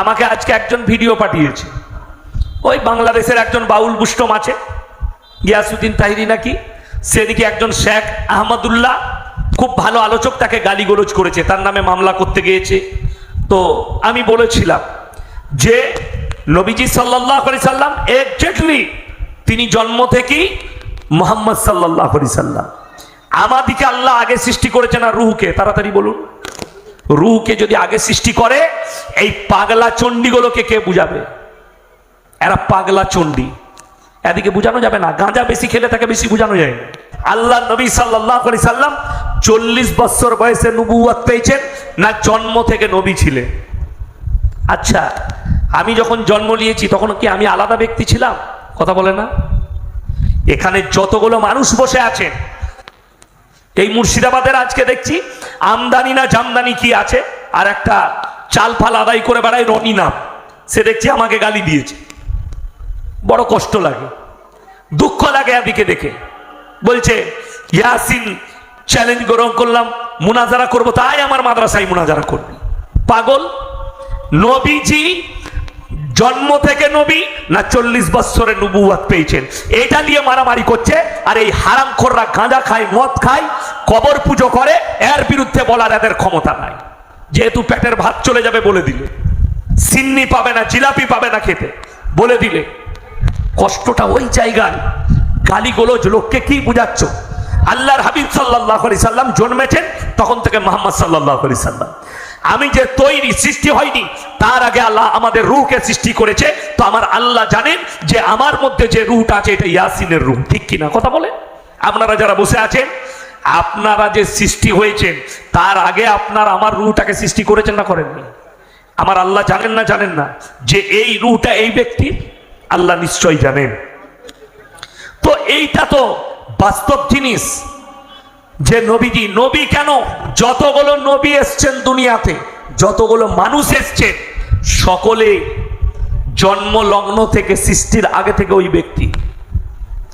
আমাকে আজকে একজন ভিডিও পাঠিয়েছে। ওই বাংলাদেশের একজন বাউল বুষ্টম আছে, গিয়াসুদ্দিন তাহিরি নাকি? সেদিকে একজন শেখ আহমদুল্লাহ, খুব ভালো আলোচক, তাকে গালিগোলজ করেছে, তার নামে মামলা করতে গিয়েছে। তো আমি বলেছিলাম যে, নবীজি সাল্লাহ আলি সাল্লাম একজাক্টলি তিনি জন্ম থেকেই মোহাম্মদ সাল্লাহ সাল্লাম। আমাদিকে আল্লাহ আগে সৃষ্টি করেছে না রুহুকে। তাড়াতাড়ি বলুন। রুহকে যদি আগে সৃষ্টি করে, এই পাগলা চণ্ডীগুলোকে কে বুঝাবে? এরা পাগলা চণ্ডী। এদিকে বোঝানো যাবে না, গাঁজা বেশি খেলে তাকে বেশি বোঝানো যায়। আল্লাহ নবী সাল্লাহ সাল্লাম চল্লিশ বছর বয়সে নবুয়াত পেয়েছেন, না জন্ম থেকে নবী ছিলেন? আচ্ছা আমি যখন জন্ম নিয়েছি, তখন কি আমি আলাদা ব্যক্তি ছিলাম? কথা বলে না? এখানে যতগুলো মানুষ বসে আছেন এই মুর্শিদাবাদের আজকে দেখছি, আমদানি না জামদানি কি আছে? আর একটা চাল ফাল আদায় করে বেড়ায় রনি নাম সে দেখছি আমাকে গালি দিয়েছে। বড় কষ্ট লাগে। দুঃখ লাগে এদিকে দেখে। বলছে, ইয়াসিন চ্যালেঞ্জ গ্রহণ করলাম, মুনাজারা করব। তাই আমার মাদ্রাসায় মুনাজারা করবে। পাগল? নবীজি জন্ম থেকে নবী না চল্লিশ বৎসরে নবুয়াত পেয়েছেন? এটা নিয়ে মারামারি করছে, আর এই হারামখোররা গাঁজা খায়, মদ খায়, কবর পুজো করে, এর বিরুদ্ধে বলার এদের ক্ষমতা নাই। যেহেতু পেটের ভাত চলে যাবে বলে দিলে, সিন্নি পাবে না, জিলাপি পাবে না খেতে, বলে দিলে। কষ্টটা ওই জায়গায়। গালিগোলজ লোককে কি বুঝাচ্ছ? আল্লাহর হাবিব সাল্লাহ সাল্লাম জন্মেছেন তখন থেকে মোহাম্মদ সাল্লাহ সাল্লাম। আমি যে তৈরি সৃষ্টি হয়নি, তার আগে আল্লাহ আমাদের রুহকে সৃষ্টি করেছে। তো আমার আল্লাহ জানেন যে আমার মধ্যে যে রুহটা আছে, এটা ইয়াসিনের রুহ। ঠিক কিনা কথা বলে? আপনারা যারা বসে আছেন, আপনারা যে সৃষ্টি হয়েছেন, তার আগে আপনার আমার রুহটাকে সৃষ্টি করেছেন না করেননি? আমার আল্লাহ জানেন না জানেন না যে এই রুহটা এই ব্যক্তির? আল্লাহ নিশ্চয় জানেন। তো এইটা তো বাস্তব জিনিস। যে নবীজি, নবী কেন? যতগুলো নবী এসছেন দুনিয়াতে, যতগুলো মানুষ এসছেন সকলে জন্ম লগ্ন থেকে সৃষ্টির আগে থেকে ওই ব্যক্তি।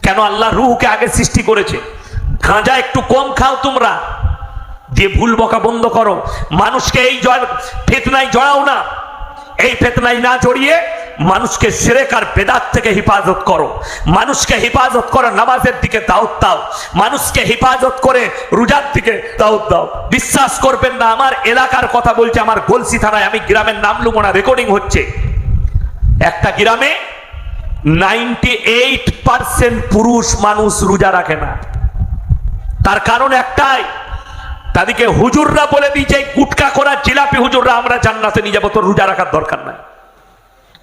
কেন আল্লাহ রুহকে আগে সৃষ্টি করেছে? গাঁজা একটু কম খাও তোমরা। দিয়ে ভুল বকা বন্ধ করো। মানুষকে এই জয় ফেতনায় জড়াও না। এই ফেতনায় না জড়িয়ে মানুষকে সেরেক আর বেদাত থেকে হেফাজত করো। মানুষকে হেফাজত করো নামাজের দিকে দাওয়াত দাও। মানুষকে হেফাজত করে রোজার দিকে দাওয়াত দাও। বিশ্বাস করবেন না, আমার এলাকার কথা বলছে, আমার গলসি থানায় আমি গ্রামের নাম লুবো না রেকর্ডিং হচ্ছে। একটা গ্রামে নাইনটি এইট পার্সেন্ট পুরুষ মানুষ রোজা রাখে না। তার কারণ একটাই, তাদেরকে হুজুররা বলে দিয়েছে গুটকা করা জিলাপি হুজুররা আমরা জান্নাতে নিয়ে যাব, তোর রোজা রাখার দরকার নাই।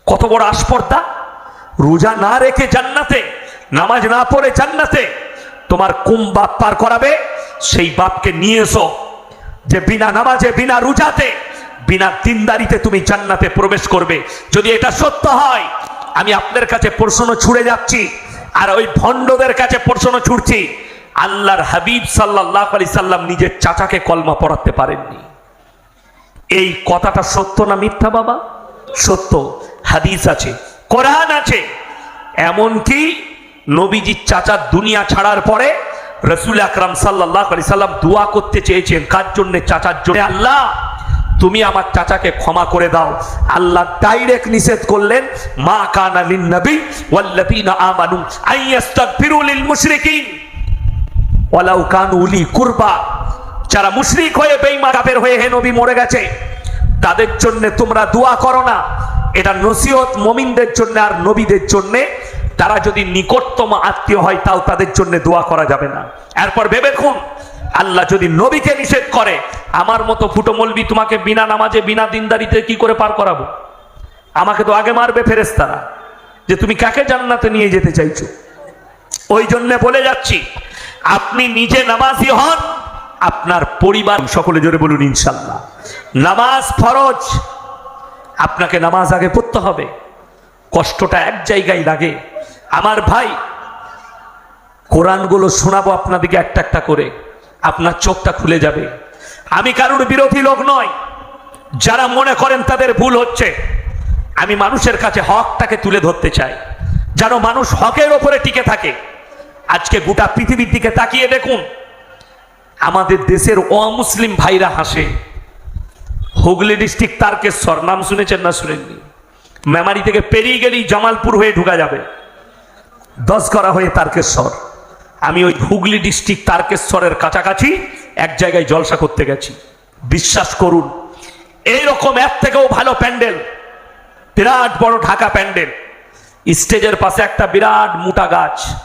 কত বড় আস্পর্ধা? রোজা না রেখে জান্নাতে, নামাজ না পড়ে জান্নাতে তোমার কুম বাপ পার করাবে? সেই বাপকে নিয়ে এসো যে বিনা নামাজে, বিনা রোজাতে, বিনা দিনদারিতে তুমি জান্নাতে প্রবেশ করবে। যদি এটা সত্য হয়, আমি আপনার কাছে প্রশ্ন ছুড়ে যাচ্ছি, আর ওই ভণ্ডদের কাছে প্রশ্ন ছুড়ছি, আল্লাহর হাবিব সাল্লাহ আলি সাল্লাম নিজের চাচাকে কলমা পড়াতে পারেননি। এই কথাটা সত্য না মিথ্যা বাবা? সত্য, হাদিস আছে, কোরআন আছে। এমনকি নবীজির চাচা দুনিয়া ছাড়ার পরে রসুল আকরাম সাল্লাহ আলি সাল্লাম দোয়া করতে চেয়েছেন, কার জন্য? চাচার জন্য। আল্লাহ, তুমি আমার চাচাকে ক্ষমা করে দাও। আল্লাহ ডাইরেক্ট নিষেধ করলেন, মা কানা লিন নবী ওয়াল্লাযীনা উলি কুরবা। যারা মুশরিক হয়ে বেঈমান কাফের হয়ে হে নবী মরে গেছে তাদের জন্য তোমরা দোয়া করো না। এটা নসিহত মমিনদের জন্য আর নবীদের জন্য। তারা যদি নিকটতম আত্মীয় হয়, তাও তাদের জন্য দোয়া করা যাবে না। এরপর ভেবে খুন আল্লাহ যদি নবীকে নিষেধ করে, আমার মতো ফুটো মলবি তোমাকে বিনা নামাজে, বিনা দিনদারিতে কি করে পার করাবো? আমাকে তো আগে মারবে ফেরেস্তারা যে তুমি কাকে জান্নাতে নিয়ে যেতে চাইছো? ওই জন্য বলে যাচ্ছি, আপনি নিজে নামাজি হন আপনার পরিবার, সকলে জোরে বলুন ইনশাল্লাহ নামাজ ফরজ, আপনাকে নামাজ আগে পড়তে হবে। কষ্টটা এক জায়গায় লাগে। আমার ভাই, কোরআনগুলো শোনাবো আপনাদেরকে একটা একটা করে। আপনার চোখটা খুলে যাবে। আমি কারোর বিরোধী লোক নয় যারা মনে করেন তাদের ভুল হচ্ছে, আমি মানুষের কাছে হকটাকে তুলে ধরতে চাই। যেন মানুষ হকের ওপরে টিকে থাকে। আজকে গোটা পৃথিবীর দিকে তাকিয়ে দেখুন আমাদের দেশের অমুসলিম ভাইরা হাসে। হুগলি ডিস্ট্রিক্ট তারকেশ্বর, নাম শুনেছেন না শুনেননি? মেমারি থেকে পেরিয়ে গেলেই জামালপুর হয়ে ঢুকা যাবে। দশ করা হয়ে তারকেশ্বর। আমি ওই হুগলি ডিস্ট্রিক্ট তারকেশ্বরের কাছাকাছি এক জায়গায় জলসা করতে গেছি। বিশ্বাস করুন, এইরকম এক থেকেও ভালো প্যান্ডেল, বিরাট বড় ঢাকা প্যান্ডেল। স্টেজের পাশে একটা বিরাট মোটা গাছ।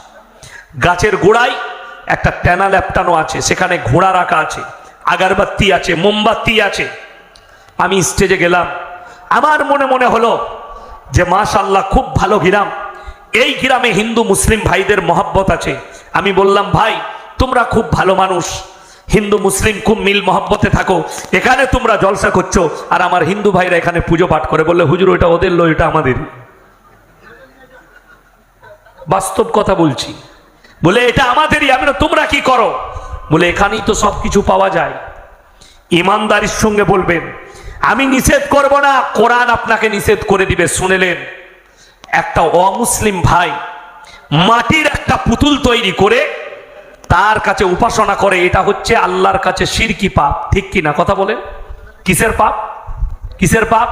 গাছের গোড়ায় একটা ট্যানা ল্যাপটানো আছে, সেখানে ঘোড়া রাখা আছে, আগারবাতি আছে, মোমবাতি আছে। আমি স্টেজে গেলাম। আমার মনে মনে হলো যে মাশাল্লাহ খুব ভালো গ্রাম। এই গ্রামে হিন্দু মুসলিম ভাইদের মহাব্বত আছে। আমি বললাম, ভাই, তোমরা খুব ভালো মানুষ। হিন্দু মুসলিম খুব মিল মহাব্বতে থাকো। এখানে তোমরা জলসা করছ, আর আমার হিন্দু ভাইরা এখানে পুজো পাঠ করে। বললে, হুজুর, ওইটা ওদের লো এটা আমাদের। বাস্তব কথা বলছি। বলে, এটা আমাদেরই, আমি তোমরা কি করো? বলে, এখানেই তো সব কিছু পাওয়া যায়। ইমানদারির সঙ্গে বলবেন, আমি নিষেধ করব না, কোরআন আপনাকে নিষেধ করে দিবে। শুনেলেন, একটা অমুসলিম ভাই মাটির একটা পুতুল তৈরি করে তার কাছে উপাসনা করে, এটা হচ্ছে আল্লাহর কাছে সিরকি পাপ। ঠিক কি না কথা বলেন? কিসের পাপ? কিসের পাপ?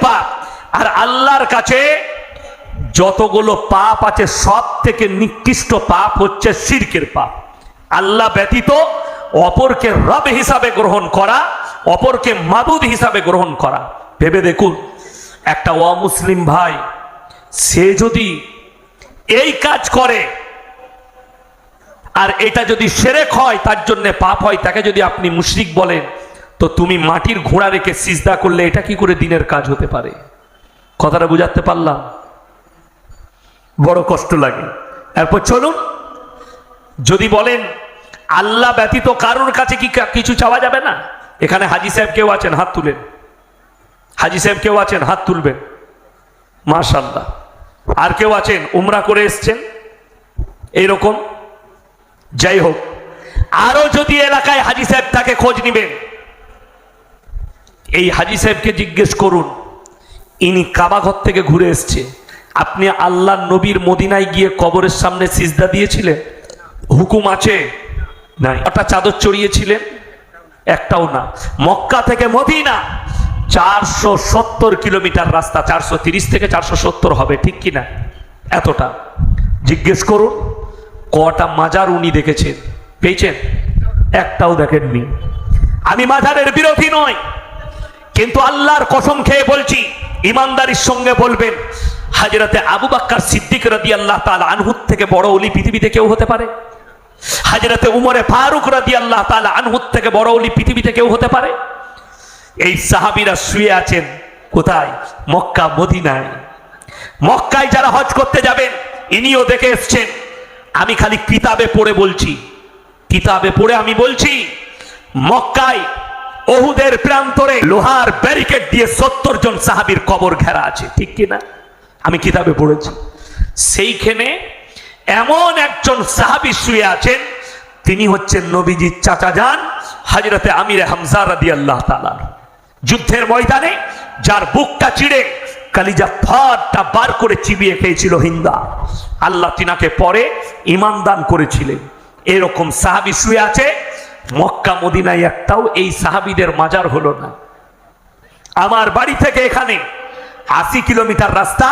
পাপ। আর আল্লাহর কাছে যতগুলো পাপ আছে সব থেকে নিকৃষ্ট পাপ হচ্ছে শিরকের পাপ। আল্লাহ ব্যতীত অপরকে রব হিসাবে গ্রহণ করা, অপরকে মাবুদ হিসাবে গ্রহণ করা। ভেবে দেখুন, একটা অমুসলিম ভাই, সে যদি এই কাজ করে, আর এটা যদি সেরেক হয়, তার জন্য পাপ হয়, তাকে যদি আপনি মুশরিক বলেন, তো তুমি মাটির ঘোড়া রেখে সিজদা করলে এটা কি করে দিনের কাজ হতে পারে? কথাটা বুঝাতে পারলাম? বড় কষ্ট লাগে। এরপর চলুন, যদি বলেন, আল্লাহ ব্যতীত কারোর কাছে কি কিছু চাওয়া যাবে না? এখানে হাজি সাহেব কেউ আছেন? হাত তুলেন। হাজি সাহেব কেউ আছেন? হাত তুলবেন। মাশাল্লাহ আর কেউ আছেন? উমরা করে এসছেন? এইরকম? যাই হোক, আরও যদি এলাকায় হাজি সাহেব তাকে খোঁজ নিবেন, এই হাজি সাহেবকে জিজ্ঞেস করুন, ইনি কাবাঘর থেকে ঘুরে এসছে। আপনি আল্লাহ নবীর মদিনায় গিয়ে কবরের সামনে সিজদা দিয়েছিলেন? হুকুম আছে? নাই। একটা চাদর চড়িয়েছিলেন? একটাও না। মক্কা থেকে মদিনা চারশো সত্তর কিলোমিটার রাস্তা চারশো তিরিশ থেকে চারশো সত্তর হবে ঠিক কিনা এতটা। জিজ্ঞেস করুন কটা মাজার উনি দেখেছেন? পেয়েছেন? একটাও দেখেননি। আমি মাজারের বিরোধী নয় কিন্তু আল্লাহর কসম খেয়ে বলছি ইমানদারির সঙ্গে বলবেন হাজরতে আবু বাক্কার সিদ্দিক রাদি আল্লাহ তাল আনহুত থেকে বড় অলি পৃথিবীতে কেউ হতে পারে? হাজরতে উমরে ফারুক রাদি আল্লাহ তাল আনহুত থেকে বড় অলি পৃথিবীতে কেউ হতে পারে? এই সাহাবিরা শুয়ে আছেন কোথায়? মক্কা, মদিনায়। মক্কায় যারা হজ করতে যাবেন, ইনিও দেখে এসছেন। আমি খালি কিতাবে পড়ে বলছি। কিতাবে পড়ে আমি বলছি, মক্কায় ওহুদের প্রান্তরে লোহার ব্যারিকেড দিয়ে সত্তর জন সাহাবীর কবর ঘেরা আছে। ঠিক কিনা? আমি কিতাবে পড়েছি। সেইখানে এমন একজন সাহাবী শুয়ে আছেন, তিনি হচ্ছেন নবীজির চাচা যান হাজরতে আমির হামজা রাদি আল্লাহ তালা যুদ্ধের ময়দানে যার বুকটা চিড়ে কালিজা ফাটটা বার করে চিবিয়ে খেয়েছিল হিন্দা। আল্লাহ তিনাকে পরে ইমান দান করেছিলেন। এরকম সাহাবি শুয়ে আছে, মক্কা মদিনায় একটাও এই সাহাবিদের মাজার হলো না। আমার বাড়ি থেকে এখানে আশি কিলোমিটার রাস্তা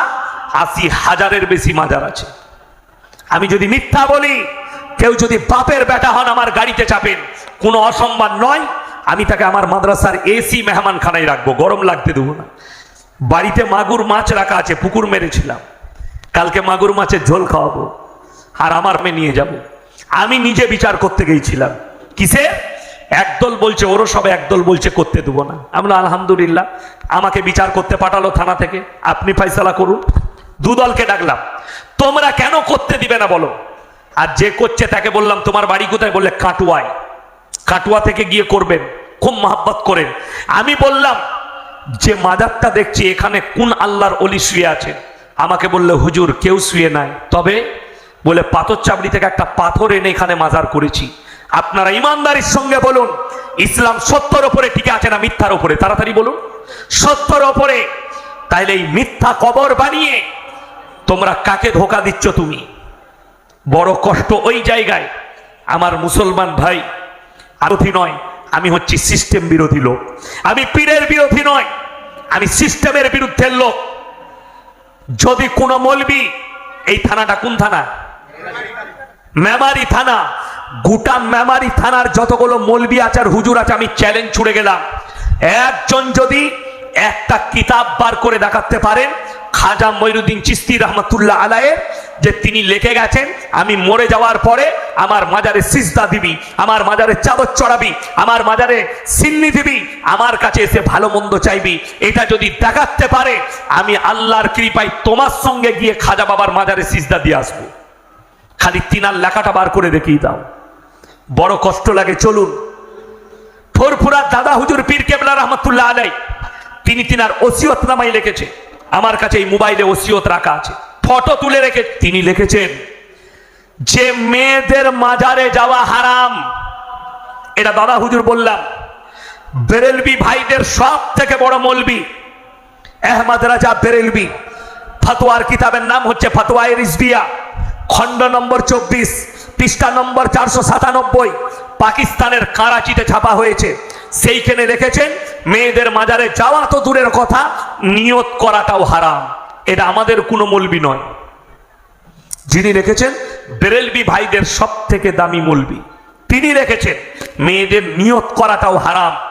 আশি হাজারের বেশি মাজার আছে। আমি যদি মিথ্যা বলি, কেউ যদি বাপের বেটা হন আমার গাড়িতে চাপেন, কোনো অসম্মান নয়। আমি তাকে আমার মাদ্রাসার এসি মেহমান খানায় রাখব, গরম লাগতে দেবো না। বাড়িতে মাগুর মাছ রাখা আছে, পুকুর মেরেছিলাম। কালকে মাগুর মাছের ঝোল খাওয়াবো, আর আমার মেয়ে নিয়ে যাব। আমি নিজে বিচার করতে গিয়েছিলাম। কিসে? একদল বলছে ওরও সব একদল বলছে, করতে দেবো না। আমরা আলহামদুলিল্লাহ, আমাকে বিচার করতে পাঠালো থানা থেকে। আপনি ফাইসালা করুন। দু দলকে ডাকলাম। তোমরা কেন করতে দিবে না বলো? আর যে করছে তাকে বললাম, তোমার বাড়ি কোথায়? বললে, কাটুয়ায়। কাটুয়া থেকে গিয়ে করবেন, খুব মহাব্বত করেন। আমি বললাম, যে মাজারটা দেখছি, এখানে কোন আল্লাহর অলি শুয়ে আছে? আমাকে বললে, হুজুর, কেউ শুয়ে নাই। তবে বলে, পাথর চাবড়ি থেকে একটা পাথর এনে এখানে মাজার করেছি। আপনারা ইমানদারির সঙ্গে বলুন, ইসলাম সত্যর ওপরে টিকে আছে না মিথ্যার ওপরে? তাড়াতাড়ি বলুন, সত্যর ওপরে। তাইলে এই মিথ্যা কবর বানিয়ে তোমরা কাকে ধোকা দিচ্ছ তুমি? বড় কষ্ট ওই জায়গায়। আমার মুসলমান ভাই আরতি নয়, আমি হচ্ছি সিস্টেম বিরোধী লোক। আমি পীরের বিরোধী নয়, আমি সিস্টেমের বিরুদ্ধের লোক। যদি কোনো মলবি, এই থানাটা কোন থানা? মেমারি থানা। গোটা মেমারি থানার যতগুলো মলবি আচার হুজুর আছে, আমি চ্যালেঞ্জ ছুড়ে গেলাম। একজন যদি একটা কিতাব বার করে দেখাতে পারেন খাজা মঈনুদ্দিন চিস্তি রহমতুল্লাহ আলায়ের যে তিনি লেখে গেছেন, আমি মরে যাওয়ার পরে আমার মাজারে সিজদা দিবি, আমার মাজারে চাদর চড়াবি, আমার মাজারে সিন্নি দিবি, আমার কাছে এসে ভালো মন্দ চাইবি। এটা যদি দেখাতে পারে, আমি আল্লাহর কৃপায় তোমার সঙ্গে গিয়ে খাজা বাবার মাজারে সিজদা দিয়ে আসব। খালি তিনার লেখাটা বার করে দেখিয়ে দাও। বড় কষ্ট লাগে, চলুন। ফোরফুরার দাদা হুজুর পীর কেবলা রহমতুল্লাহ আলাই তিনি তিনার ওসিয়ত নামাই লিখেছে। আমার কাছে এই মোবাইলে ওসিয়ত রাখা আছে। ফটো তুলে রেখে তিনি লিখেছেন, যে মেয়েদের মাজারে যাওয়া হারাম। এটা দাদা হুজুর বললাম, বেরেলবি ভাইদের সব থেকে বড় মলবি। আহমদ রাজা বেরেলবি, ফতোয়ার কিতাবের নাম হচ্ছে ফতোয়ায় রিজবিয়া, খণ্ড নম্বর চব্বিশ, পৃষ্ঠা নম্বর চারশো সাতানব্বই, পাকিস্তানের কারাচিতে ছাপা হয়েছে। সেইখানে রেখেছেন, মেয়েদের মাজারে যাওয়া তো দূরের কথা, নিয়ত করাটাও হারাম। এটা আমাদের কোনো মলবি নয়। যিনি রেখেছেন, বেরেলবি ভাইদের সব থেকে দামি মলবি। তিনি রেখেছেন, মেয়েদের নিয়ত করাটাও হারাম।